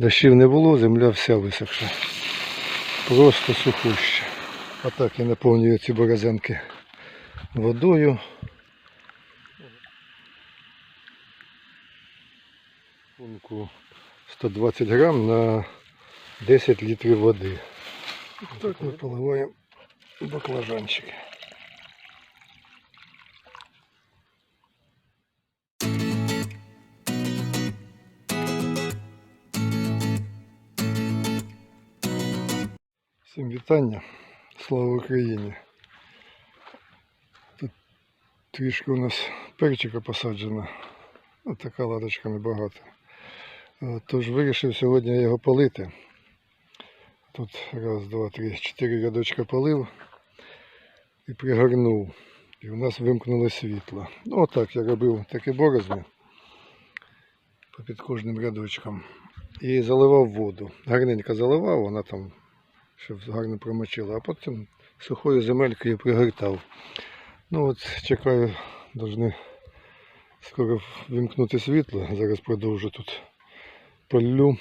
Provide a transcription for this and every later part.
Дощів не було, земля вся висохла. Просто сухуща. А так я наповнюю ці борозенки водою. Пунку 120 грам на 10 літрів води. Так ми поливаємо баклажанчики. Всім вітання. Слава Україні. Тут трішки у нас перчика посаджено. Ось така ладочка небагато. Е, Тож вирішив сьогодні його полити. Тут раз, два, три, чотири рядочка полив і пригорнув. І у нас вимкнуло світло. Ну отак я робив такі борозни під кожним рядочком. І заливав воду. Гарненько заливав, вона там щоб гарно промочила, а потім сухою земелькою пригортав. Ну от чекаю, повинні скоро вимкнути світло. Зараз продовжу тут полю.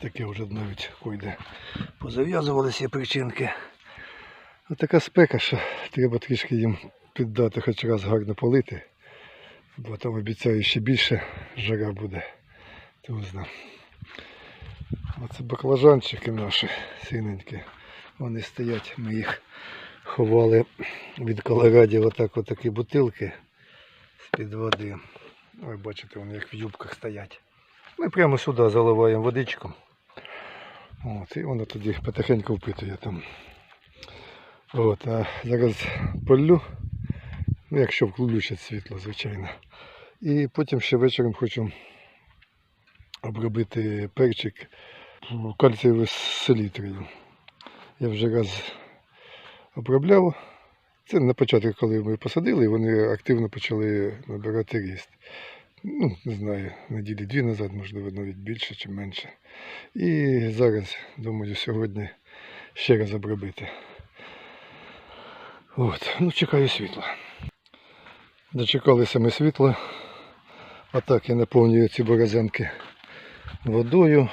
Таке вже навіть койде. Позав'язувалися причинки. Ось така спека, що треба трішки їм піддати хоч раз гарно полити. Бо там обіцяю ще більше жара буде. Хто знає. Оце баклажанчики наші синенькі. Вони стоять, ми їх ховали від колорадів отак отакі бутилки з-під води. Ви бачите, вони як в юбках стоять. Ми прямо сюди заливаємо водичку. От, і воно тоді потихеньку впитує там. От, а зараз полю, ну якщо включать світло, звичайно. І потім ще вечором хочу обробити перчик кальцієвою селітрою. Я вже раз обробляв. Це на початку, коли ми посадили, вони активно почали набирати ріст. Ну, не знаю, неділі дві назад, можливо, навіть більше чи менше. І зараз, думаю, сьогодні ще раз обробити. От, ну чекаю світла. Дочекалися ми світла. А так я наповнюю ці борозенки водою.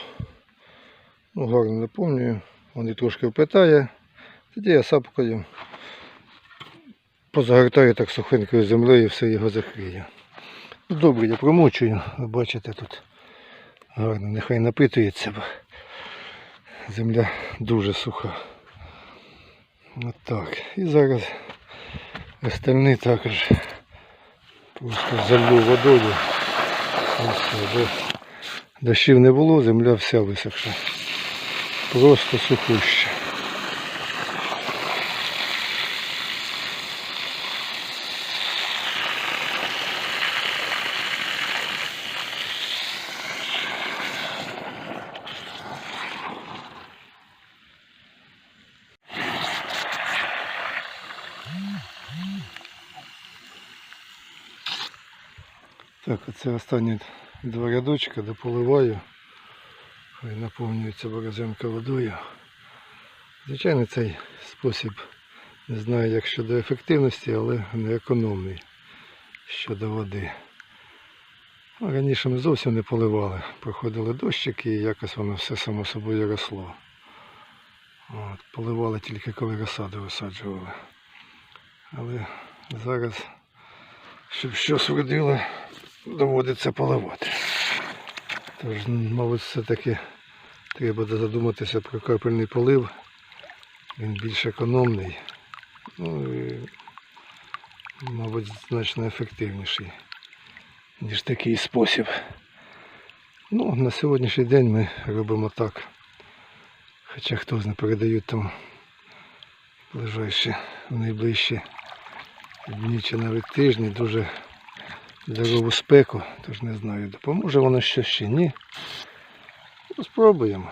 Ну, гарно наповнюю. Вони трошки впитає. Тоді я сапкою позагортаю так сухенькою землею і все його закрию. Ну, Добре, я промочую. Ви бачите тут гарно, нехай напитується, бо земля дуже суха. От так. І зараз остальні також просто залью водою. Бо Дощів не було, земля вся висохла. Просто сухуща. Так, оце останні два рядочка, дополиваю. Хай наповнюється борозенка водою. Звичайно, цей спосіб не знаю як щодо ефективності, але не економний щодо води. Ну, Раніше ми зовсім не поливали. Проходили дощики і якось воно все само собою росло. От, поливали тільки коли розсаду висаджували. Але зараз, щоб щось вродило, доводиться поливати. Тож, мабуть, все-таки треба задуматися про крапельний полив. Він більш економний. Ну і, мабуть, значно ефективніший, ніж такий спосіб. Ну, на сьогоднішній день ми робимо так. Хоча хто знає, передають там ближайші, в найближчі дні чи навіть тижні дуже здорову спеку, тож не знаю, допоможе воно ще ні. Ну, спробуємо.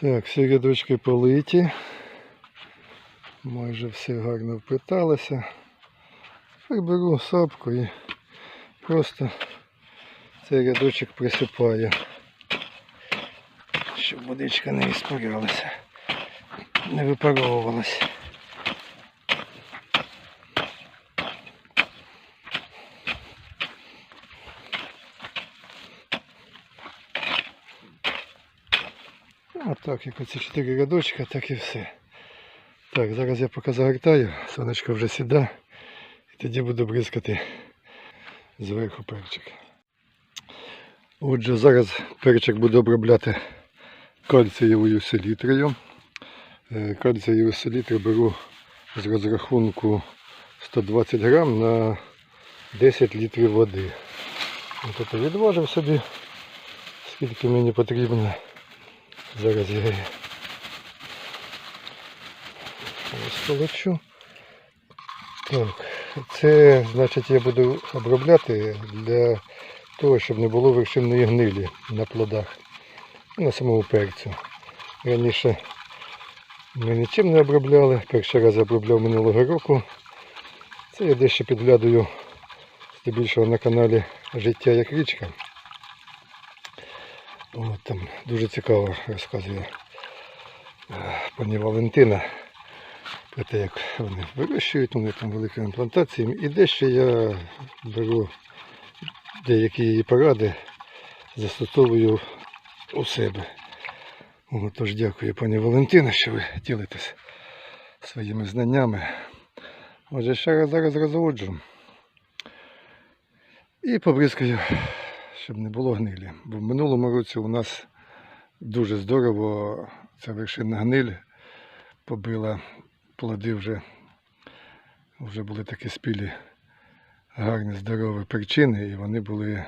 Так, всі рядочки политі. Майже все гарно впиталося. Тепер беру сапку і просто цей рядочок присипаю, щоб водичка не іспарялася, не випаровувалася. А так, як оці чотири рядочка, так і все. Так, зараз я поки загортаю, сонечко вже сіда, і тоді буду бризкати зверху перчик. Отже, зараз перчик буду обробляти кальцієвою селітрою. Е, Кальцієву селітру беру з розрахунку 120 грам на 10 літрів води. Це відважив собі, скільки мені потрібно. Зараз я її розколочу. Так, це значить я буду обробляти для того, щоб не було вершинної гнилі на плодах на самому перцю. Раніше ми нічим не обробляли, перший раз обробляв минулого року. Це я дещо підглядаю здебільшого на каналі Життя як річка. От, там дуже цікаво розказує е, пані Валентина про те, як вони вирощують, вони там великими плантаціями. І дещо я беру деякі її поради, застосовую у себе. О, тож дякую пані Валентина, що ви ділитесь своїми знаннями. Отже, ще раз зараз розводжу. І побризкаю, щоб не було гнилі. Бо в минулому році у нас дуже здорово ця вершинна гниль побила плоди вже, вже були такі спілі, гарні, здорові причини, і вони були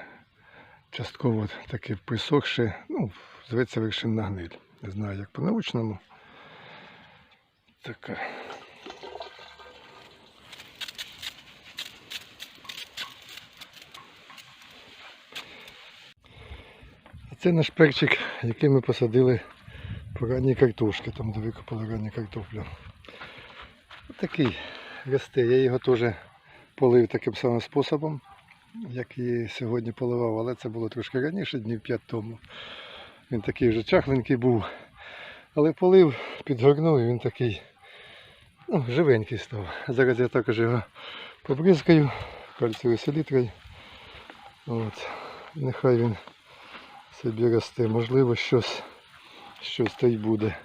частково таки присохші, ну, зветься вершинна гниль. Не знаю, як по-научному. Така. Це наш перчик, який ми посадили по ранній картошки, там де викопали ранню картоплю. Такий росте. Я його теж полив таким самим способом, як і сьогодні поливав, але це було трошки раніше, днів 5 тому. Він такий вже чахленький був. Але полив, підгорнув і він такий ну, живенький став. Зараз я також його побризкаю кальцією селітрою. От. Нехай він собі росте. Можливо, щось, щось та й буде.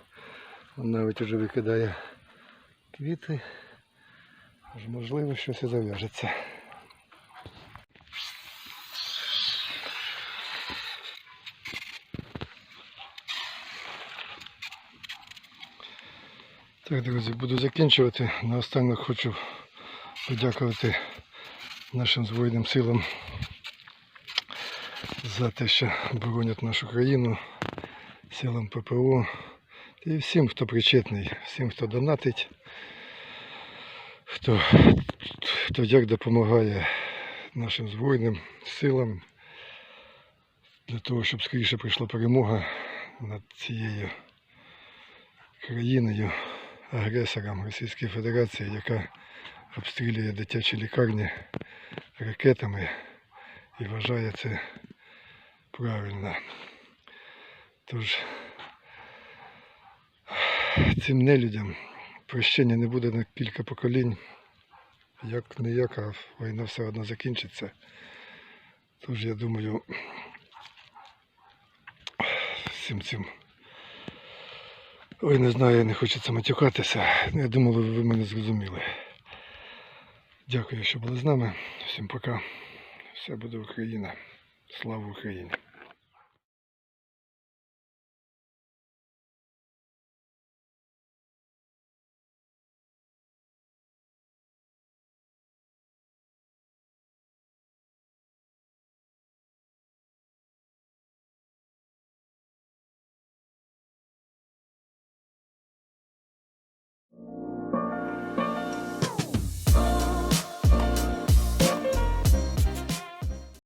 Він навіть вже викидає квіти. Тож, можливо, щось і зав'яжеться. Так, друзі, буду закінчувати. Наостанок хочу подякувати нашим Збройним силам за те, що боронять нашу країну, силам ППО. І всім, хто причетний, всім, хто донатить, хто, хто як допомагає нашим Збройним силам для того, щоб скоріше прийшла перемога над цією країною, агресором Російської Федерації, яка обстрілює дитячі лікарні ракетами і вважає це правильно. Тож цим нелюдям прощення не буде на кілька поколінь. Як не як, а війна все одно закінчиться. Тож я думаю, всім цим. Ой, не знаю, не хочеться матюкатися. Я думаю, ви, ви мене зрозуміли. Дякую, що були з нами. Всім пока. Все буде Україна. Слава Україні!